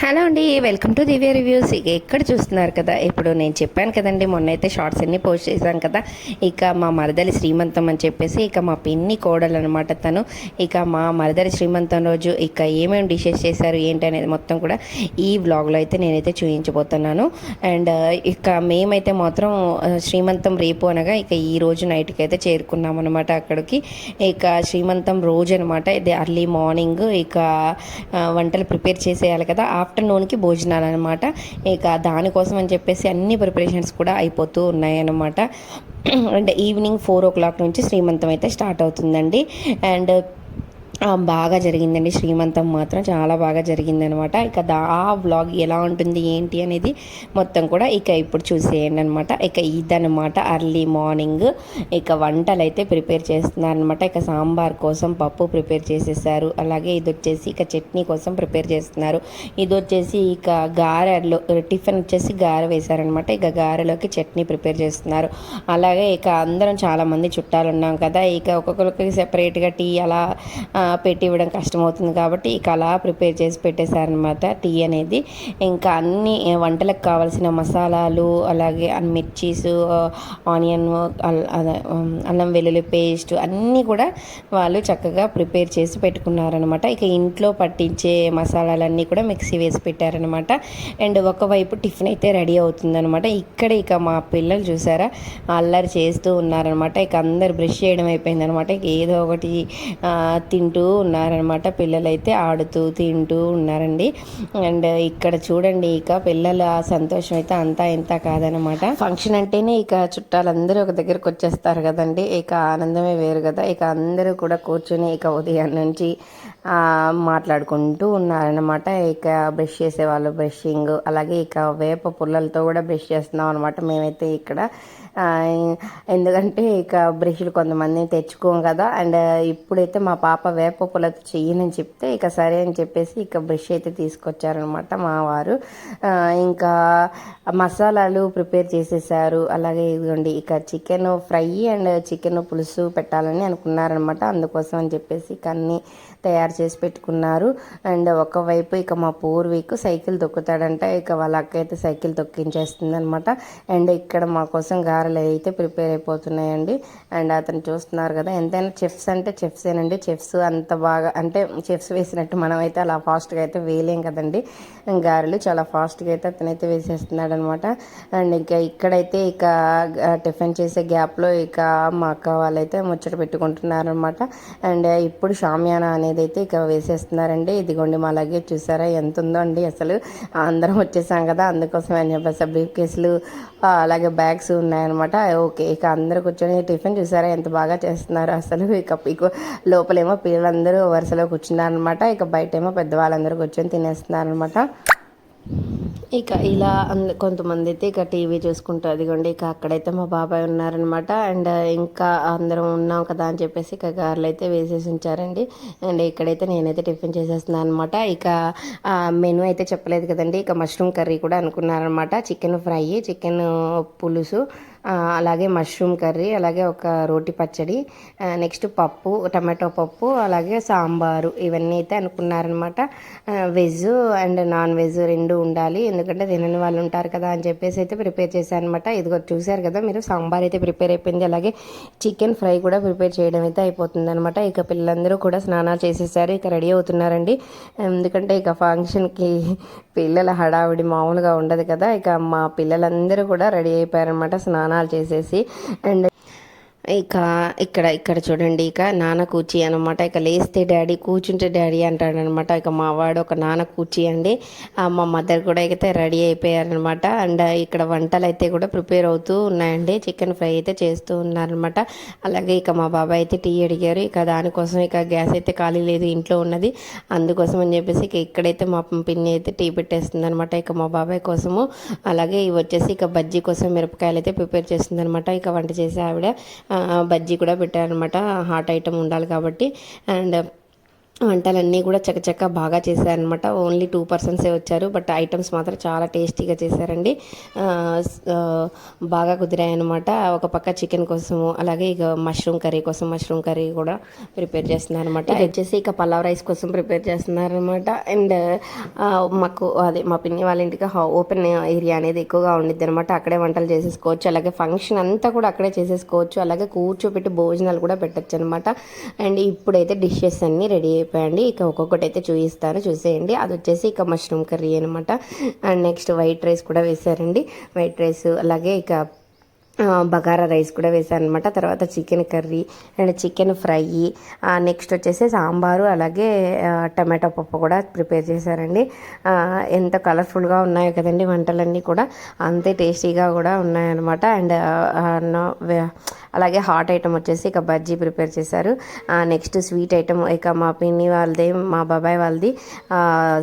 Hello అండి welcome to Divya reviews. ఇక ఎక్కడ చూస్తున్నారు కదా? ఇప్పుడు నేను చెప్పాను కదండి మొన్న అయితే షార్ట్స్ అన్ని పోస్ట్ చేశాను కదా. ఇక మా మరదలి శ్రీమంతం అని చెప్పేసి ఇక మా పిన్ని కోడలు అనమాట తను. ఇక మా మరదలి శ్రీమంతం రోజు ఇక ఏమేమి డిషెస్ చేశారు ఏంటి అనేది మొత్తం కూడా ఈ వ్లాగ్లో అయితే నేనైతే చూపించబోతున్నాను అండ్ ఇక మేమైతే మాత్రం శ్రీమంతం రేపు అనగా ఇక ఈ రోజు నైట్కి అయితే చేరుకున్నాం అనమాట అక్కడికి. ఇక శ్రీమంతం రోజు అనమాట ఇది అర్లీ మార్నింగ్ ఇక వంటలు ప్రిపేర్ చేసేయాలి కదా. ఆఫ్టర్నూన్కి భోజనాలు అనమాట ఇక దానికోసం అని చెప్పేసి అన్ని ప్రిపరేషన్స్ కూడా అయిపోతూ ఉన్నాయి అనమాట and evening four o'clock నుంచి శ్రీమంతం అయితే స్టార్ట్ అవుతుందండి. అండ్ బాగా జరిగిందండి. శ్రీమంతం మాత్రం చాలా బాగా జరిగిందనమాట. ఇక దా ఆ వ్లాగ్ ఎలా ఉంటుంది ఏంటి అనేది మొత్తం కూడా ఇక ఇప్పుడు చూసేయండి అనమాట ఇక ఇదనమాట అర్లీ మార్నింగ్ ఇక వంటలు అయితే ప్రిపేర్ చేస్తున్నారనమాట. ఇక సాంబార్ కోసం పప్పు ప్రిపేర్ చేసేసారు. అలాగే ఇది వచ్చేసి ఇక చట్నీ కోసం ప్రిపేర్ చేస్తున్నారు. ఇది వచ్చేసి ఇక గారెలో టిఫిన్ వచ్చేసి గారె వేశారనమాట. ఇక గారెలోకి చట్నీ ప్రిపేర్ చేస్తున్నారు. అలాగే ఇక అందరం చాలామంది చుట్టాలు ఉన్నాం కదా. ఇక ఒక్కొక్కరికి సెపరేట్గా టీ అలా పెట్టి ఇవ్వడం కష్టమవుతుంది కాబట్టి ఇక అలా ప్రిపేర్ చేసి పెట్టేశారనమాట టీ అనేది. ఇంకా అన్ని వంటలకు కావాల్సిన మసాలాలు అలాగే మిర్చీస్ ఆనియన్ అల్- అల్లం వెల్లుల్లి పేస్ట్ అన్నీ కూడా వాళ్ళు చక్కగా ప్రిపేర్ చేసి పెట్టుకున్నారనమాట ఇక ఇంట్లో పట్టించే మసాలాలన్నీ కూడా మిక్సీ వేసి పెట్టారనమాట అండ్ ఒకవైపు టిఫిన్ అయితే రెడీ అవుతుందనమాట ఇక్కడ ఇక మా పిల్లలు చూసారా అల్లరి చేస్తూ ఉన్నారనమాట ఇక అందరు బ్రష్ చేయడం అయిపోయిందనమాట ఇక ఏదో ఒకటి తింటూ తింటూ ఉన్నారనమాట. పిల్లలైతే ఆడుతూ తింటూ ఉన్నారండి. అండ్ ఇక్కడ చూడండి ఇక పిల్లల సంతోషం అయితే అంతా ఇంత కాదనమాట. ఫంక్షన్ అంటేనే ఇక చుట్టాలందరూ ఒక దగ్గరకు వచ్చేస్తారు కదండి. ఇక ఆనందమే వేరు కదా. ఇక అందరూ కూడా కూర్చొని ఇక ఉదయం నుంచి మాట్లాడుకుంటూ ఉన్నారనమాట. ఇక బ్రష్ చేసే వాళ్ళు బ్రషింగ్ అలాగే ఇక వేప పుల్లలతో కూడా బ్రష్ చేస్తున్నాం అనమాట మేమైతే ఇక్కడ ఎందుకంటే ఇక బ్రష్లు కొంతమంది తెచ్చుకోం కదా. అండ్ ఇప్పుడైతే మా పాప వేప పుల్లతో చెయ్యనని చెప్తే ఇక సరే అని చెప్పేసి ఇక బ్రష్ అయితే తీసుకొచ్చారనమాట మా వారు. ఇంకా మసాలాలు ప్రిపేర్ చేసేసారు. అలాగే ఇదిగోండి ఇక చికెన్ ఫ్రై అండ్ చికెన్ పులుసు పెట్టాలని అనుకున్నారనమాట. అందుకోసం అని చెప్పేసి ఇక అన్నీ తయారు చేసి పెట్టుకున్నారు. అండ్ ఒకవైపు ఇక మా పూర్వీకు సైకిల్ తొక్కుతాడంట ఇక వాళ్ళ అక్క అయితే సైకిల్ తొక్కించేస్తుంది అనమాట అండ్ ఇక్కడ మా కోసం గారెలు అయితే ప్రిపేర్ అయిపోతున్నాయండి. అండ్ అతను చూస్తున్నారు కదా ఎంతైనా చెఫ్స్ అంటే చెఫ్సేనండి. చెఫ్స్ అంత బాగా అంటే చెఫ్స్ వేసినట్టు మనం అయితే అలా ఫాస్ట్గా అయితే వేయలేం కదండి. గారెలు చాలా ఫాస్ట్గా అయితే అతనైతే వేసేస్తున్నాడు అనమాట అండ్ ఇంకా ఇక్కడైతే ఇక టిఫిన్ చేసే గ్యాప్లో ఇక మా అక్క వాళ్ళైతే ముచ్చట పెట్టుకుంటున్నారు అనమాట అండ్ ఇప్పుడు షామియానా అనేది అయితే ఇక వేసేస్తున్నారండి. ఇదిగోండి మా లగేజ్ చూసారా? ఎంత ఉందో అండి అసలు. అందరం వచ్చేసాం కదా అందుకోసం అని చెప్పేసి బ్రీఫ్ కేసులు అలాగే బ్యాగ్స్ ఉన్నాయన్నమాట. ఓకే ఇక అందరూ కూర్చొని టిఫిన్ చూసారా? ఎంత బాగా చేస్తున్నారు అసలు. ఇక ఇక లోపలేమో పిల్లలందరూ వరుసలో కూర్చున్నారు అనమాట ఇక బయట ఏమో పెద్దవాళ్ళందరూ కూర్చొని తినేస్తున్నారు అనమాట ఇక ఇలా అంద కొంతమంది అయితే ఇక టీవీ చూసుకుంటూ అదిగోండి ఇక అక్కడైతే మా బాబాయ్ ఉన్నారనమాట అండ్ ఇంకా అందరం ఉన్నాం కదా అని చెప్పేసి ఇక గారెలు అయితే వేసేసి ఉంచారండి. అండ్ ఇక్కడైతే నేనైతే టిఫిన్ చేసేస్తున్నాను అనమాట ఇక మెనూ అయితే చెప్పలేదు కదండి. ఇక మష్రూమ్ కర్రీ కూడా అనుకున్నారనమాట చికెన్ ఫ్రై చికెన్ పులుసు అలాగే మష్రూమ్ కర్రీ అలాగే ఒక రోటి పచ్చడి నెక్స్ట్ పప్పు టమాటో పప్పు అలాగే సాంబారు ఇవన్నీ అయితే అనుకున్నారనమాట వెజ్ అండ్ నాన్ వెజ్ రెండు ఉండాలి. ఎందుకంటే తినని వాళ్ళు ఉంటారు కదా అని చెప్పేసి అయితే ప్రిపేర్ చేశాను అనమాట ఇదిగో చూశారు కదా మీరు సాంబార్ అయితే ప్రిపేర్ అయిపోయింది. అలాగే చికెన్ ఫ్రై కూడా ప్రిపేర్ చేయడం అయితే అయిపోతుంది అనమాట ఇక పిల్లలందరూ కూడా స్నానాలు చేసేసారు. ఇక రెడీ అవుతున్నారండి. ఎందుకంటే ఇక ఫంక్షన్కి పిల్లల హడావిడి మామూలుగా ఉండదు కదా ఇక మా పిల్లలందరూ కూడా రెడీ అయిపోయారనమాట స్నానాలు చేసేసి. అండ్ ఇక ఇక్కడ ఇక్కడ చూడండి ఇక నాన్న కూర్చీ అనమాట ఇక లేస్తే డాడీ కూర్చుంటే డాడీ అంటాడనమాట ఇక మా వాడు ఒక నాన్న కూర్చీ అండి. మా మదర్ కూడా అయితే రెడీ అయిపోయారనమాట అండ్ ఇక్కడ వంటలు అయితే కూడా ప్రిపేర్ అవుతూ ఉన్నాయండి. చికెన్ ఫ్రై అయితే చేస్తూ ఉన్నారనమాట అలాగే ఇక మా బాబాయ్ అయితే టీ అడిగారు. ఇక దానికోసం ఇక గ్యాస్ అయితే ఖాళీ లేదు ఇంట్లో ఉన్నది. అందుకోసం అని చెప్పేసి ఇక ఇక్కడైతే మా పిన్ని అయితే టీ పెట్టేస్తుంది అనమాట ఇక మా బాబాయ్ కోసము. అలాగే ఇవి వచ్చేసి ఇక బజ్జీ కోసం మిరపకాయలు అయితే ప్రిపేర్ చేస్తుంది అనమాట ఇక వంట చేసే ఆవిడ. బజ్జీ కూడా పెట్టారనమాట హాట్ ఐటమ్ ఉండాలి కాబట్టి. అండ్ వంటలన్నీ కూడా చకచక బాగా చేశారనమాట ఓన్లీ టూ పర్సన్సే వచ్చారు బట్ ఐటమ్స్ మాత్రం చాలా టేస్టీగా చేశారండి. బాగా కుదిరాయి అనమాట ఒక పక్క చికెన్ కోసము అలాగే ఇక మష్రూమ్ కర్రీ కోసం మష్రూమ్ కర్రీ కూడా ప్రిపేర్ చేస్తున్నారు అనమాట ఇది వచ్చేసి ఇక పలావ్ రైస్ కోసం ప్రిపేర్ చేస్తున్నారు అనమాట అండ్ మాకు అదే మా పిన్ని వాళ్ళ ఇంటికి ఓపెన్ ఏరియా అనేది ఎక్కువగా ఉండిద్ది అనమాట అక్కడే వంటలు చేసేసుకోవచ్చు. అలాగే ఫంక్షన్ అంతా కూడా అక్కడే చేసేసుకోవచ్చు. అలాగే కూర్చోబెట్టి భోజనాలు కూడా పెట్టచ్చు అనమాట అండ్ ఇప్పుడైతే డిషెస్ అన్నీ రెడీ అయిపోయండి ఇక ఒక్కొక్కటి అయితే చూపిస్తాను చూసేయండి. అది వచ్చేసి ఇక మష్రూమ్ కర్రీ అనమాట అండ్ నెక్స్ట్ వైట్ రైస్ కూడా వేశారండి. వైట్ రైస్ అలాగే ఇక బగారా రైస్ కూడా వేసాను అనమాట తర్వాత chicken curry and chicken fry. Next వచ్చేసి సాంబారు అలాగే టమాటో పప్పు కూడా ప్రిపేర్ చేశారండి. ఎంత కలర్ఫుల్గా ఉన్నాయో కదండి వంటలన్నీ కూడా. అంతే టేస్టీగా కూడా ఉన్నాయన్నమాట. అండ్ అలాగే హాట్ ఐటమ్ వచ్చేసి ఇక బజ్జీ ప్రిపేర్ చేశారు. నెక్స్ట్ స్వీట్ ఐటమ్ ఇక మా పిన్ని వాళ్ళది మా బాబాయ్ వాళ్ళది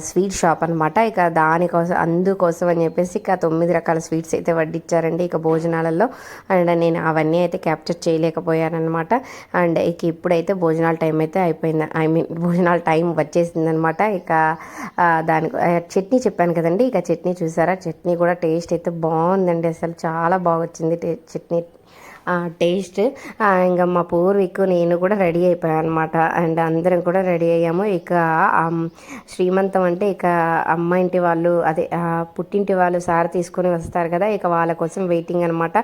స్వీట్ షాప్ అనమాట ఇక దానికోసం అందుకోసం అని చెప్పేసి ఇక తొమ్మిది రకాల స్వీట్స్ అయితే వడ్డిచ్చారండి ఇక భోజనాలలో. అండ్ నేను అవన్నీ అయితే క్యాప్చర్ చేయలేకపోయానమాట అండ్ ఇక ఇప్పుడైతే భోజనాల టైం అయితే అయిపోయింది. ఐ మీన్ భోజనాల టైం వచ్చేసింది అనమాట ఇక దాని చట్నీ చెప్పాను కదండి. ఇక చట్నీ చూసారా? చట్నీ కూడా టేస్ట్ అయితే బాగుందండి. అసలు చాలా బాగా వచ్చింది టే- చట్నీ. టేస్ట్. ఇంకా మా పూర్వీకు నేను కూడా రెడీ అయిపోయాను అనమాట అండ్ అందరం కూడా రెడీ అయ్యాము. ఇక శ్రీమంతం అంటే ఇక అమ్మ ఇంటి వాళ్ళు అదే పుట్టింటి వాళ్ళు సార్ తీసుకొని వస్తారు కదా ఇక వాళ్ళ కోసం వెయిటింగ్ అనమాట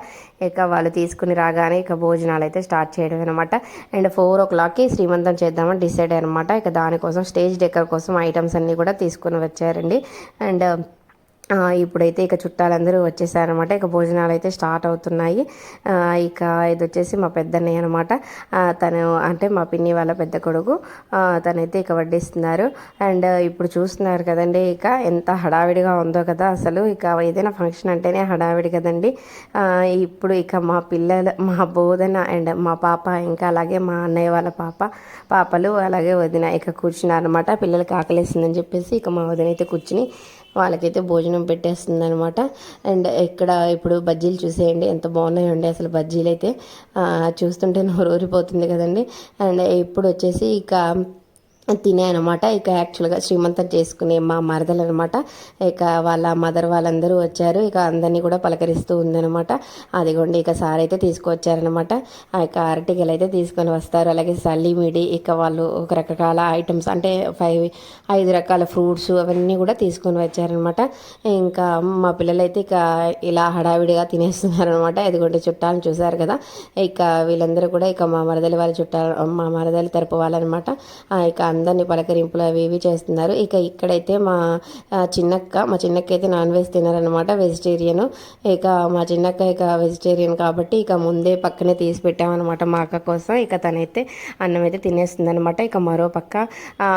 ఇక వాళ్ళు తీసుకుని రాగానే ఇక భోజనాలు అయితే స్టార్ట్ చేయడం అనమాట అండ్ ఫోర్ ఓ క్లాక్కి శ్రీమంతం చేద్దామని డిసైడ్ అనమాట ఇక దానికోసం స్టేజ్ డెకర్ కోసం ఐటమ్స్ అన్నీ కూడా తీసుకొని వచ్చారండి. అండ్ ఇప్పుడైతే ఇక చుట్టాలందరూ వచ్చేసారనమాట ఇక భోజనాలు అయితే స్టార్ట్ అవుతున్నాయి. ఇక ఇది వచ్చేసి మా పెద్దన్నయ్య అనమాట తను అంటే మా పిన్ని వాళ్ళ పెద్ద కొడుకు. తనైతే ఇక వడ్డిస్తున్నారు. అండ్ ఇప్పుడు చూస్తున్నారు కదండి ఇక ఎంత హడావిడిగా ఉందో కదా అసలు. ఇక ఏదైనా ఫంక్షన్ అంటేనే హడావిడి కదండి. ఇప్పుడు ఇక మా పిల్లల మా బోధన అండ్ మా పాప ఇంకా అలాగే మా అన్నయ్య వాళ్ళ పాప పాపలు అలాగే వదిన ఇక కూర్చున్నారనమాట పిల్లలకి ఆకలేసిందని చెప్పేసి ఇక మా వదిన అయితే కూర్చుని వాళ్ళకైతే భోజనం పెట్టేస్తుంది అనమాట అండ్ ఇక్కడ ఇప్పుడు బజ్జీలు చూసేయండి ఎంత బాగున్నాయండి అసలు బజ్జీలు అయితే చూస్తుంటే నోరూరిపోతుంది కదండి. అండ్ ఇప్పుడు వచ్చేసి ఇక తినే అనమాట ఇక యాక్చువల్గా శ్రీమంతం చేసుకునే మా మరదలు అనమాట ఇక వాళ్ళ మదర్ వాళ్ళందరూ వచ్చారు. ఇక అందరినీ కూడా పలకరిస్తూ ఉందనమాట అదిగోండి ఇక సార్ అయితే తీసుకొచ్చారనమాట ఆ ఇక అరటికలు అయితే తీసుకొని వస్తారు. అలాగే సల్లిమిడి ఇక వాళ్ళు ఒక రకరకాల ఐటమ్స్ అంటే ఫైవ్ ఐదు రకాల ఫ్రూట్స్ అవన్నీ కూడా తీసుకొని వచ్చారనమాట ఇంకా మా పిల్లలైతే ఇక ఇలా హడావిడిగా తినేస్తున్నారనమాట ఇదిగోండి చుట్టాలను చూశారు కదా. ఇక వీళ్ళందరూ కూడా ఇక మా మరదలి వాళ్ళ చుట్టాలు మా మరదలి తరపు వాళ్ళనమాట ఆ, ఇక అందరినీ పలకరింపులు అవి ఇవి చేస్తున్నారు. ఇక ఇక్కడైతే మా చిన్నక్క మా చిన్నక్క అయితే నాన్ వెజ్ తినారనమాట వెజిటేరియన్. ఇక మా చిన్నక్క ఇక వెజిటేరియన్ కాబట్టి ఇక ముందే పక్కనే తీసి పెట్టామన్నమాట మా అక్క కోసం. ఇక తనైతే అన్నం అయితే తినేస్తుంది అనమాట ఇక మరో పక్క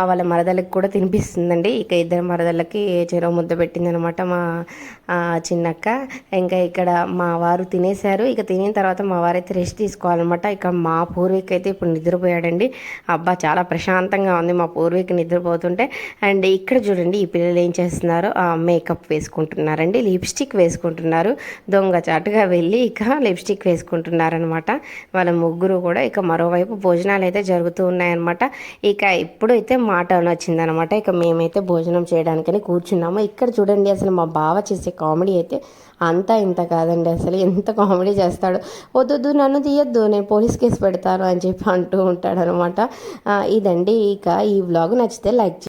వాళ్ళ మరదలకి కూడా తినిపిస్తుందండి. ఇక ఇద్దరు మరదలకి చెరవ ముద్ద పెట్టిందనమాట మా చిన్నక్క. ఇంకా ఇక్కడ మా వారు తినేశారు. ఇక తినిన తర్వాత మా వారైతే రెస్ట్ తీసుకోవాలన్నమాట. ఇక మా పూర్వీకైతే అయితే ఇప్పుడు నిద్రపోయాడండి. అబ్బా చాలా ప్రశాంతంగా ఉంది. మా పూర్వీకి నిద్రపోతుంటే. అండ్ ఇక్కడ చూడండి ఈ పిల్లలు ఏం చేస్తున్నారు? మేకప్ వేసుకుంటున్నారండి లిప్స్టిక్ వేసుకుంటున్నారు. దొంగ చాటుగా వెళ్ళి ఇక లిప్స్టిక్ వేసుకుంటున్నారనమాట. వాళ్ళ ముగ్గురు కూడా ఇక మరోవైపు భోజనాలు అయితే జరుగుతూ ఉన్నాయన్నమాట. ఇక ఇప్పుడైతే మాట వచ్చిందనమాట. ఇక మేమైతే భోజనం చేయడానికని కూర్చున్నాము. ఇక్కడ చూడండి అసలు మా బావ చేసే కామెడీ అయితే అంతా ఇంత కాదండి అసలు ఎంత కామెడీ చేస్తాడు. వద్దొద్దు నన్ను తీయొద్దు నేను పోలీస్ కేసు పెడతాను అని చెప్పి అంటూ ఉంటాడనమాట. ఇదండి ఇక ఈ వ్లాగ్ నచ్చితే లైక్